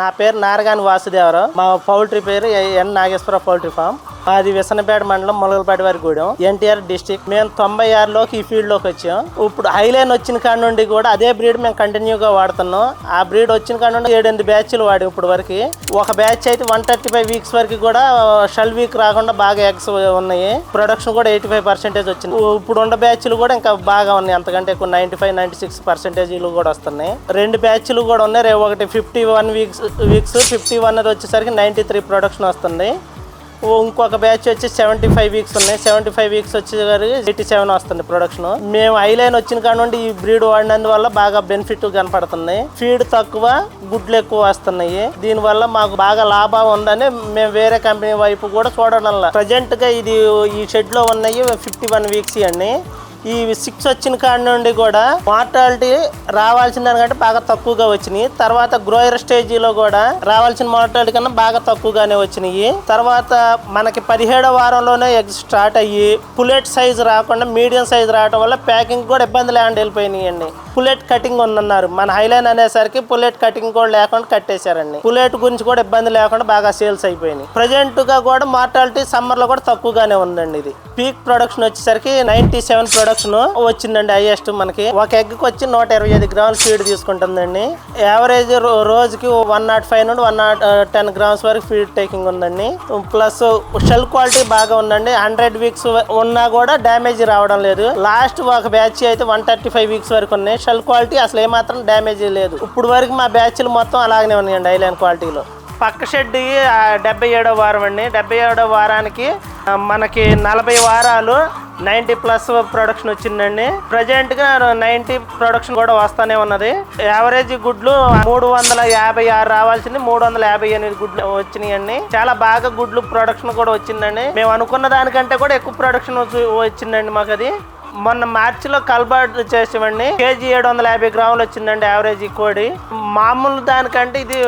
నా పేరు నారగాని వాసుదేవరావు. మా పౌల్ట్రీ పేరు ఎన్ నాగేశ్వర పౌల్ట్రీ ఫామ్. అది విసనపేట మండలం మొలగలపాటి వారి గూడెం. ఎన్టీఆర్ డిస్టిక్. మేము తొంభై ఆరులోకి ఈ ఫీల్డ్లోకి వచ్చాం. ఇప్పుడు హైలైన్ వచ్చిన కాడ నుండి కూడా అదే బ్రీడ్ మేము కంటిన్యూగా వాడుతున్నాం. ఆ బ్రీడ్ వచ్చిన కాడ నుండి ఏడెనిమిది బ్యాచ్లు వాడి ఇప్పుడు వరకు. ఒక బ్యాచ్ అయితే వన్ థర్టీ ఫైవ్ వీక్స్ వరకు కూడా షల్ వీక్ రాకుండా బాగా ఎగ్స్ ఉన్నాయి. ప్రొడక్షన్ కూడా ఎయిటీ ఫైవ్ పర్సెంటేజ్ వచ్చింది. ఇప్పుడు ఉన్న బ్యాచ్లు కూడా ఇంకా బాగా ఉన్నాయి. అంతకంటే ఎక్కువ నైంటీ ఫైవ్ నైంటీ సిక్స్ పర్సెంటేజీలు కూడా వస్తున్నాయి. రెండు బ్యాచ్లు కూడా ఉన్నాయి. రేపు ఒకటి fifty one weeks weeks. Fifty one వచ్చేసరికి నైంటీ త్రీ ప్రొడక్షన్ వస్తుంది. ఇంకొక బ్యాచ్ వచ్చి సెవెంటీ ఫైవ్ వీక్స్ ఉన్నాయి. సెవెంటీ ఫైవ్ వీక్స్ వచ్చేసరికి ఎయిటీ సెవెన్ వస్తుంది ప్రొడక్షన్ మేము ఐలైన్ వచ్చిన కాడ నుండి ఈ బ్రీడ్ వాడినందువల్ల బాగా బెనిఫిట్ కనపడుతున్నాయి. ఫీడ్ తక్కువ గుడ్లు ఎక్కువ వస్తున్నాయి. దీనివల్ల మాకు బాగా లాభం ఉందని మేము వేరే కంపెనీ వైపు కూడా చూడడం ప్రజెంట్గా ఇది ఈ షెడ్లో ఉన్నాయి ఫిఫ్టీ వన్ వీక్స్ అండి ఈ సిక్స్ వచ్చిన కాడ నుండి కూడా మార్టాలిటీ రావాల్సిన దానికంటే బాగా తక్కువగా వచ్చినాయి. తర్వాత గ్రోయర్ స్టేజీలో కూడా రావాల్సిన మార్టాలిటీ కన్నా బాగా తక్కువగానే వచ్చినాయి. తర్వాత మనకి పదిహేడో వారంలోనే ఎగ్స్ స్టార్ట్ అయ్యి పులెట్ సైజ్ రాకుండా మీడియం సైజ్ రావడం వల్ల ప్యాకింగ్ కూడా ఇబ్బంది లేకుండా వెళ్ళిపోయినాయి అండి పులెట్ కటింగ్ ఉందన్నారు మన హైలైన్ అనేసరికి పులెట్ కటింగ్ కూడా లేకుండా కట్టేశారండి. పులెట్ గురించి కూడా ఇబ్బంది లేకుండా బాగా సేల్స్ అయిపోయినాయి. ప్రజెంట్గా కూడా మార్టాలిటీ సమ్మర్లో కూడా తక్కువగానే ఉందండి ఇది. పీక్ ప్రొడక్షన్ వచ్చేసరికి నైన్టీ సెవెన్ ప్రొడక్షన్ వచ్చిందండి హైయెస్ట్ మనకి. ఒక ఎగ్కి వచ్చి నూట ఇరవై ఐదు గ్రాముల ఫీడ్ తీసుకుంటుందండి. యావరేజ్ రోజుకి వన్ నాట్ ఫైవ్ నుండి one nought uh, ten grams వరకు ఫీడ్ టేకింగ్ ఉందండి. ప్లస్ షెల్ క్వాలిటీ బాగా ఉందండి. హండ్రెడ్ వీక్స్ ఉన్నా కూడా డ్యామేజ్ రావడం లేదు. లాస్ట్ ఒక బ్యాచ్ అయితే వన్ థర్టీ ఫైవ్ వీక్స్ వరకు ఉన్నాయి. షెల్ క్వాలిటీ అసలు ఏమాత్రం డ్యామేజ్ లేదు. ఇప్పుడు వరకు మా బ్యాచ్లు మొత్తం అలాగనే ఉన్నాయండి ఐలాండ్ క్వాలిటీలో. పక్క షెడ్ డెబ్బై ఏడో వారం అండి. డెబ్బై ఏడో వారానికి మనకి నలభై వారాలు నైంటీ ప్లస్ ప్రొడక్షన్ వచ్చిందండి. ప్రజెంట్గా నైంటీ ప్రొడక్షన్ కూడా వస్తానే ఉన్నది. యావరేజ్ గుడ్లు మూడు వందల యాభై ఆరు రావాల్సింది మూడు వందల యాభై ఎనిమిది గుడ్లు వచ్చినాయండి. చాలా బాగా గుడ్లు ప్రొడక్షన్ కూడా వచ్చిందండి. మేము అనుకున్న దానికంటే కూడా ఎక్కువ ప్రొడక్షన్ వచ్చిందండి మాకు అది మొన్న మార్చిలో కల్బర్ట్ చేసామండి కేజీ ఏడు వందల యాభై గ్రాములు వచ్చిందండి యావరేజ్ ఈ కోడి. మామూలు దానికంటే ఇది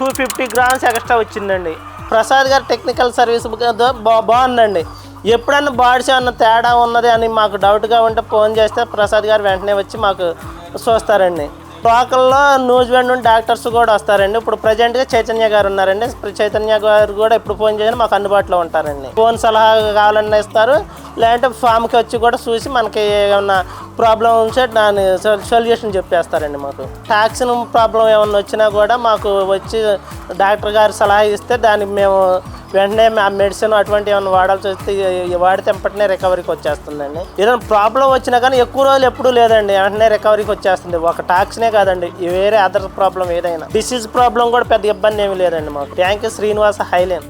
టూ ఫిఫ్టీ గ్రామ్స్ ఎక్స్ట్రా వచ్చిందండి. ప్రసాద్ గారు టెక్నికల్ సర్వీస్ బా- బాగుందండి. ఎప్పుడన్నా బాడీస్ ఏమన్నా తేడా ఉన్నది అని మాకు డౌట్గా ఉంటే ఫోన్ చేస్తే ప్రసాద్ గారు వెంటనే వచ్చి మాకు చూస్తారండి. లోకల్లో న్యూస్ బ్యాండ్ నుండి డాక్టర్స్ కూడా వస్తారండి. ఇప్పుడు ప్రజెంట్గా చైతన్య గారు ఉన్నారండి. చైతన్య గారు కూడా ఎప్పుడు ఫోన్ చేసినా మాకు అందుబాటులో ఉంటారండి. ఫోన్ సలహా కావాలన్నా ఇస్తారు. లేదంటే ఫామ్కి వచ్చి కూడా చూసి మనకి ఏమన్నా ప్రాబ్లం ఉంటే దాని సొల్యూషన్ చెప్పేస్తారండి మాకు. టాక్సిన్ ప్రాబ్లం ఏమన్నా వచ్చినా కూడా మాకు వచ్చి డాక్టర్ గారు సలహా ఇస్తే దానికి మేము వెంటనే ఆ మెడిసిన్ అటువంటి ఏమైనా వాడాల్సి వస్తే వాడితే వెంటనే రికవరీకి వచ్చేస్తుందండి. ఏదైనా ప్రాబ్లం వచ్చినా కానీ ఎక్కువ రోజులు ఎప్పుడూ లేదండి. వెంటనే రికవరీకి వచ్చేస్తుంది. ఒక టాక్స్నే కాదండి. వేరే అదర్ ప్రాబ్లం ఏదైనా. డిసీజ్ ప్రాబ్లం కూడా పెద్ద ఇబ్బంది ఏమీ లేదండి మాకు. Thank you Srinivasa Hyline.